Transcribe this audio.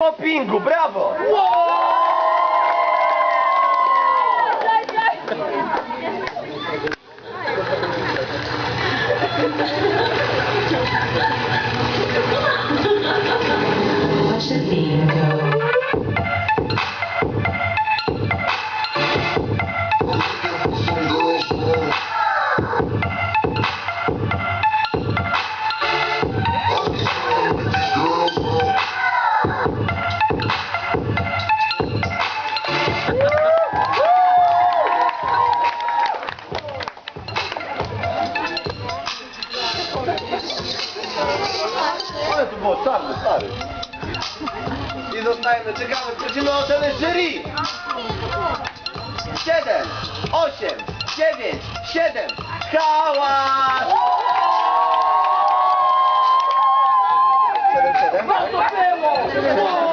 O pingo, bravo! Uou! Było czarny, stary. I zostajemy, czekamy, prosimy o ocenę jury. 7, 8, 9, 7. Hałas! 7, 7. Bardzo było!